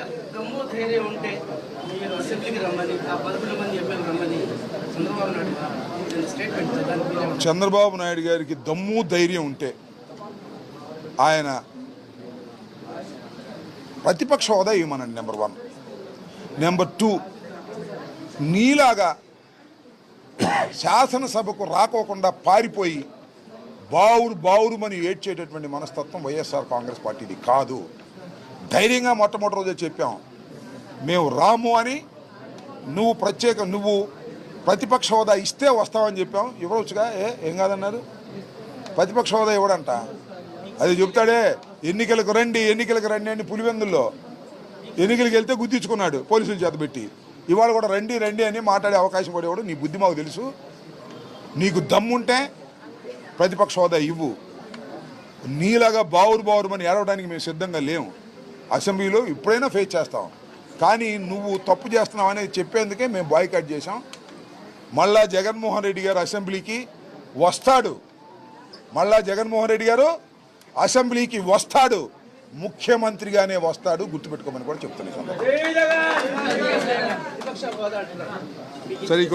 Sir. దమ్ము ధైర్యం ఉంటే మీరు అసెంబ్లీకి రమ్మని ఆ పదకొండు మంది ఎంపీలు రమ్మని చంద్రబాబు నాయుడు స్టేట్మెంట్ చంద్రబాబు నాయుడు గారికి దమ్ము ధైర్యం ఉంటే ఆయన ప్రతిపక్ష హోదా ఇవ్వమనండి నెంబర్ వన్ నెంబర్ టూ నీలాగా శాసనసభకు రాకోకుండా పారిపోయి బావురు బావురుమని ఏడ్చేటటువంటి మనస్తత్వం వైఎస్ఆర్ కాంగ్రెస్ పార్టీది కాదు. ధైర్యంగా మొట్టమొదటి రోజే చెప్పాం. మేము రాము అని నువ్వు ప్రత్యేక నువ్వు ప్రతిపక్ష హోదా ఇస్తే వస్తావని చెప్పాం. ఇవ్వవచ్చుగా ఏ ఏం కాదన్నారు? ప్రతిపక్ష హోదా ఇవ్వడంట. అది చెప్తాడే ఎన్నికలకు రండి ఎన్నికలకు రండి అని పులివెందుల్లో ఎన్నికలకు వెళ్తే గుర్తించుకున్నాడు పోలీసుల చేత పెట్టి. ఇవాళ కూడా రండి రండి అని మాట్లాడే అవకాశం పడేవాడు నీ బుద్ధి మాకు తెలుసు. నీకు దమ్ముంటే ప్రతిపక్ష హోదా ఇవ్వు. నీలాగా బావురు బావురు అని ఏడవడానికి మేము సిద్ధంగా లేము. అసెంబ్లీలో ఇప్పుడైనా ఫేస్ చేస్తాం. కానీ నువ్వు తప్పు చేస్తున్నావు అనేది చెప్పేందుకే మేము బాయ్కాట్ చేసాం మళ్ళా జగన్మోహన్ రెడ్డి గారు అసెంబ్లీకి వస్తాడు. మళ్ళా జగన్మోహన్ రెడ్డి గారు అసెంబ్లీకి వస్తాడు. ముఖ్యమంత్రిగానే వస్తాడు గుర్తుపెట్టుకోమని కూడా చెప్తున్నాను. సరే ఇక.